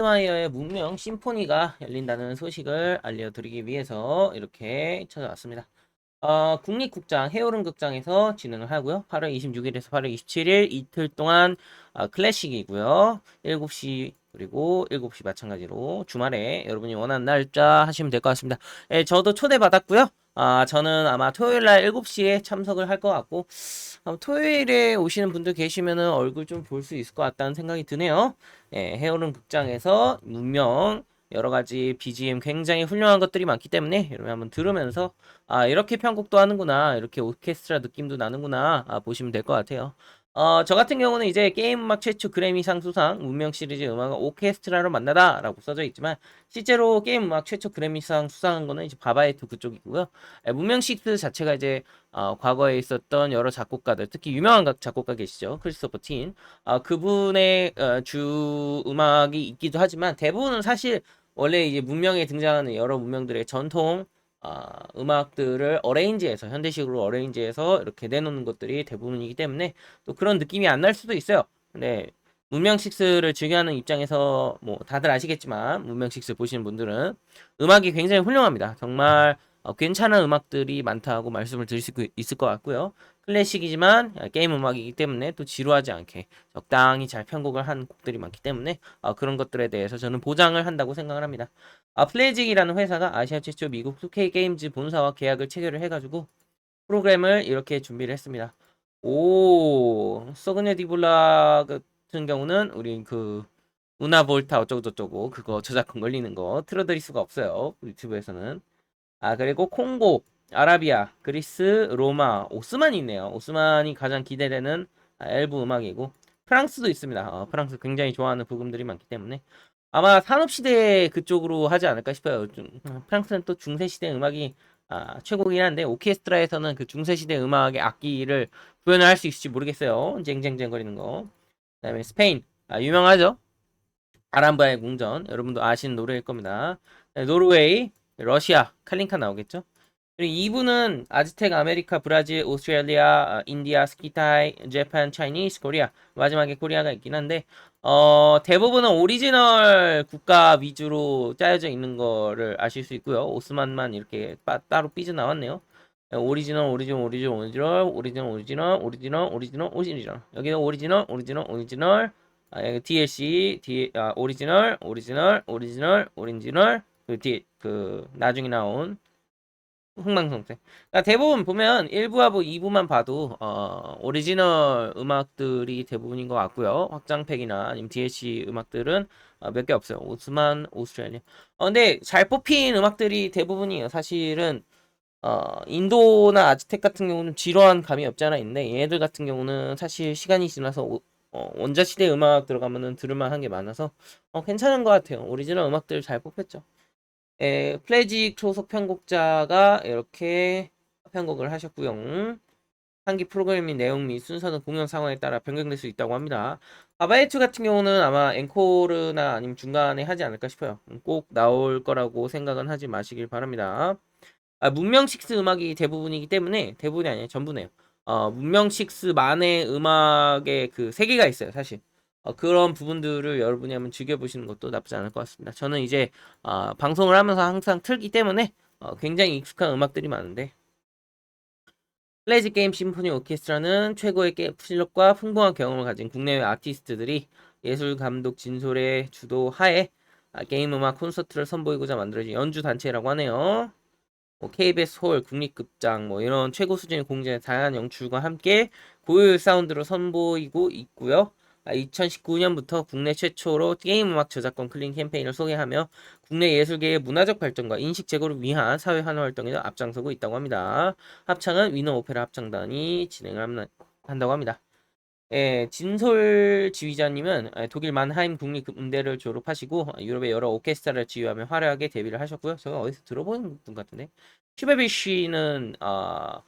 와이어의 문명 심포니가 열린다는 소식을 알려드리기 위해서 이렇게 찾아왔습니다. 어, 국립극장 해오름 극장에서 진행을 하고요. 8월 26일에서 8월 27일 이틀 동안 어, 클래식이고요. 7시 그리고 7시 마찬가지로 주말에 여러분이 원하는 날짜 하시면 될 것 같습니다. 예, 저도 초대받았고요. 아, 저는 아마 토요일 날 7시에 참석을 할 것 같고 어, 토요일에 오시는 분들 계시면은 얼굴 좀 볼 수 있을 것 같다는 생각이 드네요. 예, 해오름 극장에서 문명 여러 가지 BGM 굉장히 훌륭한 것들이 많기 때문에 여러분 한번 들으면서 아 이렇게 편곡도 하는구나 이렇게 오케스트라 느낌도 나는구나 아, 보시면 될 것 같아요. 어, 저 같은 경우는 이제 게임 음악 최초 그래미상 수상 문명 시리즈 음악을 오케스트라로 만나다라고 써져 있지만 실제로 게임 음악 최초 그래미상 수상한 거는 이제 바바이트 그쪽이고요. 에, 문명 식스 자체가 이제 어, 과거에 있었던 여러 작곡가들 특히 유명한 각- 작곡가 계시죠 크리스토퍼 틴 어, 그분의 어, 주 음악이 있기도 하지만 대부분은 사실 원래 이제 문명에 등장하는 여러 문명들의 전통 아, 음악들을 어레인지해서 현대식으로 어레인지해서 이렇게 내놓는 것들이 대부분이기 때문에 또 그런 느낌이 안 날 수도 있어요. 근데 문명 6를 즐겨하는 입장에서 뭐 다들 아시겠지만 문명 6 보시는 분들은 음악이 굉장히 훌륭합니다. 정말 어, 괜찮은 음악들이 많다고 말씀을 드릴 수 있을 것 같고요. 클래식이지만 아, 게임 음악이기 때문에 또 지루하지 않게 적당히 잘 편곡을 한 곡들이 많기 때문에 어, 그런 것들에 대해서 저는 보장을 한다고 생각을 합니다. 아, 플레이직이라는 회사가 아시아 최초 미국 2K 게임즈 본사와 계약을 체결을 해가지고 프로그램을 이렇게 준비를 했습니다. 오, 서그네 디블라 같은 경우는 우리 그 우나 볼타 어쩌고 저쩌고 그거 저작권 걸리는 거 틀어드릴 수가 없어요. 유튜브에서는. 아, 그리고 콩고, 아라비아, 그리스, 로마, 오스만이 있네요. 오스만이 가장 기대되는 아, 엘브 음악이고 프랑스도 있습니다. 어, 프랑스 굉장히 좋아하는 부금들이 많기 때문에 아마 산업시대 그쪽으로 하지 않을까 싶어요. 좀, 어, 프랑스는 또 중세시대 음악이 아, 최고긴 한데 오케스트라에서는 그 중세시대 음악의 악기를 구현을 할 수 있을지 모르겠어요. 쟁쟁쟁 거리는 거. 그다음에 스페인 아, 유명하죠. 아람바의 궁전 여러분도 아시는 노래일 겁니다. 네, 노르웨이, 러시아 칼린카 나오겠죠. 그리고 2부는 아즈텍, 아메리카, 브라질, 오스트레일리아, 아, 인디아, 스키타이, 재팬, 차이니스, 코리아 마지막에 코리아가 있긴 한데 어, 대부분은 오리지널 국가 위주로 짜여져 있는 거를 아실 수 있고요. 오스만만 이렇게 빠, 따로 삐져 나왔네요. 오리지널, 오리지널, 오리지널, 오리지널, 오리지널, 오리지널, 오리지널, 오리지널, 오리지널. 여기는 오리지널, 오리지널, 오리지널. 아, 여기 DLC, D, 아, 오리지널, 오리지널, 오리지널, 오리지널. 그 뒤, 그 나중에 나온 흥망성 쇠. 그러니까 대부분 보면 1부하고 2부만 봐도 어, 오리지널 음악들이 대부분인 것 같고요. 확장팩이나 아니면 DLC 음악들은 어, 몇개 없어요. 오스만, 오스트레일리아. 어, 근데 잘 뽑힌 음악들이 대부분이에요. 사실은 어, 인도나 아즈텍 같은 경우는 지루한 감이 없지 않아 있는데 얘네들 같은 경우는 사실 시간이 지나서 오- 어, 원자시대 음악 들어가면은 들을만한 게 많아서 어, 괜찮은 것 같아요. 오리지널 음악들 잘 뽑혔죠. 에, 플래직 소속 편곡자가 이렇게 편곡을 하셨고요. 한기 프로그래밍 내용 및 순서는 공연 상황에 따라 변경될 수 있다고 합니다. 아바이트 같은 경우는 아마 앵코르나 아니면 중간에 하지 않을까 싶어요. 음, 꼭 나올 거라고 생각은 하지 마시길 바랍니다. 아, 문명 6 음악이 대부분이기 때문에 대부분이 아니에요. 전부네요. 어, 문명 6만의 음악의 그 세계가 있어요, 사실. 어, 그런 부분들을 여러분이 한번 즐겨보시는 것도 나쁘지 않을 것 같습니다. 저는 이제 어, 방송을 하면서 항상 틀기 때문에 어, 굉장히 익숙한 음악들이 많은데 플레이즈 게임 심포니 오케스트라는 최고의 게 실력과 풍부한 경험을 가진 국내외 아티스트들이 예술 감독 진솔의 주도 하에 아, 게임 음악 콘서트를 선보이고자 만들어진 연주 단체라고 하네요. 뭐 KBS 홀, 국립극장 뭐 이런 최고 수준의 공연의 다양한 연출과 함께 고효율 사운드로 선보이고 있고요. 2019년부터 국내 최초로 게임 음악 저작권 클린 캠페인을 소개하며 국내 예술계의 문화적 발전과 인식 제고를 위한 사회 환호 활동에 앞장서고 있다고 합니다. 합창은 위너 오페라 합창단이 진행을 함- 한다고 합니다. 예, 진솔 지휘자님은 예, 독일 만하임 국립음대를 졸업하시고 어, 유럽의 여러 오케스트라를 지휘하며 화려하게 데뷔를 하셨고요. 제가 어디서 들어본 분 같은데. 슈베비 씨는 어,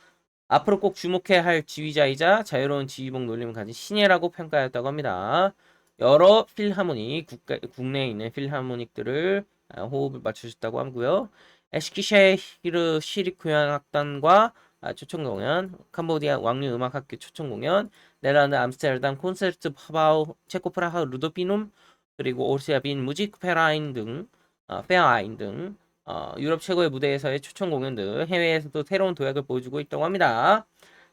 앞으로 꼭 주목해야 할 지휘자이자 자유로운 지휘봉 놀림을 가진 신예라고 평가했다고 합니다. 여러 필하모닉, 국가, 국내에 있는 필하모닉들을 아, 호흡을 맞추셨다고 하고요. 에스키셰히르 시립교향악단과 아, 초청 공연, 캄보디아 왕류 음악학교 초청 공연, 네덜란드 암스테르담 콘서트 파바우 체코 프라하 루도피눔 그리고 오르시아빈 무직 페라인 등 어, 페어아인 등 어, 유럽 최고의 무대에서의 초청 공연들 해외에서도 새로운 도약을 보여주고 있다고 합니다.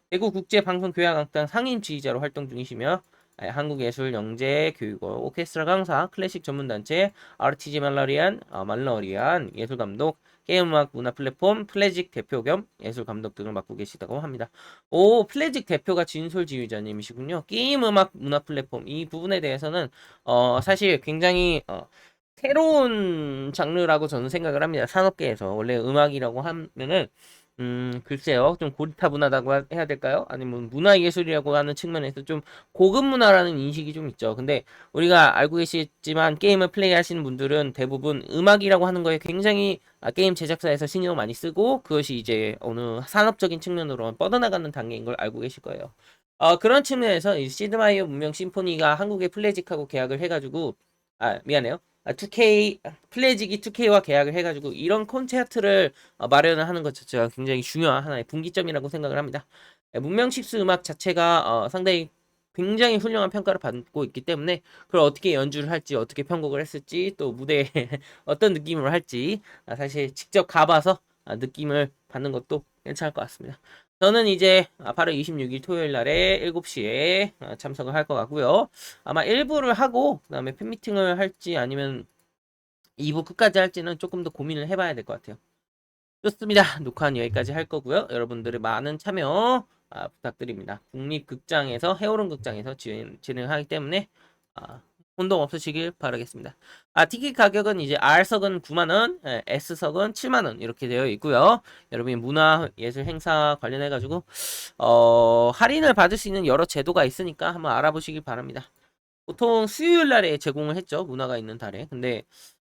대구 국제 방송교향악단 상임 지휘자로 활동 중이시며 아, 한국예술영재교육원 오케스트라 강사 클래식 전문단체 RTG 말라리안 어, 말러리안 예술감독 게임음악 문화 플랫폼 플래직 대표 겸 예술감독 등을 맡고 계시다고 합니다. 오 플래직 대표가 진솔 지휘자님이시군요. 게임음악 문화 플랫폼 이 부분에 대해서는 어, 사실 굉장히 어, 새로운 장르라고 저는 생각을 합니다. 산업계에서 원래 음악이라고 하면은 음 글쎄요 좀 고리타분하다고 하- 해야 될까요? 아니면 문화예술이라고 하는 측면에서 좀 고급 문화라는 인식이 좀 있죠. 근데 우리가 알고 계시지만 게임을 플레이하시는 분들은 대부분 음악이라고 하는 거에 굉장히 아, 게임 제작사에서 신경을 많이 쓰고 그것이 이제 어느 산업적인 측면으로 뻗어나가는 단계인 걸 알고 계실 거예요. 어, 그런 측면에서 이 시드마이어 문명 심포니가 한국에 플래직하고 계약을 해가지고 아 미안해요. 아, 2K 플래직이 2K와 계약을 해가지고 이런 콘체트를 어, 마련을 하는 것 자체가 굉장히 중요한 하나의 분기점이라고 생각을 합니다. 예, 문명십스 음악 자체가 어, 상당히 굉장히 훌륭한 평가를 받고 있기 때문에 그걸 어떻게 연주를 할지 어떻게 편곡을 했을지 또 무대에 어떤 느낌으로 할지 아, 사실 직접 가봐서 아, 느낌을 받는 것도 괜찮을 것 같습니다. 저는 이제 아, 8월 26일 토요일 날에 7시에 아, 참석을 할 것 같고요. 아마 1부를 하고 그다음에 팬미팅을 할지 아니면 2부 끝까지 할지는 조금 더 고민을 해봐야 될 것 같아요. 좋습니다. 녹화는 여기까지 할 거고요. 여러분들의 많은 참여 아, 부탁드립니다. 국립극장에서 해오른 극장에서 진행, 진행하기 때문에 아, 혼동 없으시길 바라겠습니다. 아, 티켓 가격은 이제 R석은 9만원, 예, S석은 7만원 이렇게 되어 있고요. 여러분이 문화 예술 행사 관련해가지고 어, 할인을 받을 수 있는 여러 제도가 있으니까 한번 알아보시길 바랍니다. 보통 수요일 날에 제공을 했죠. 문화가 있는 달에. 근데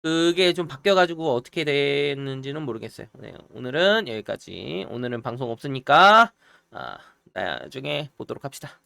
그게 좀 바뀌어가지고 어떻게 됐는지는 모르겠어요. 네, 오늘은 여기까지. 오늘은 방송 없으니까 아, 나중에 보도록 합시다.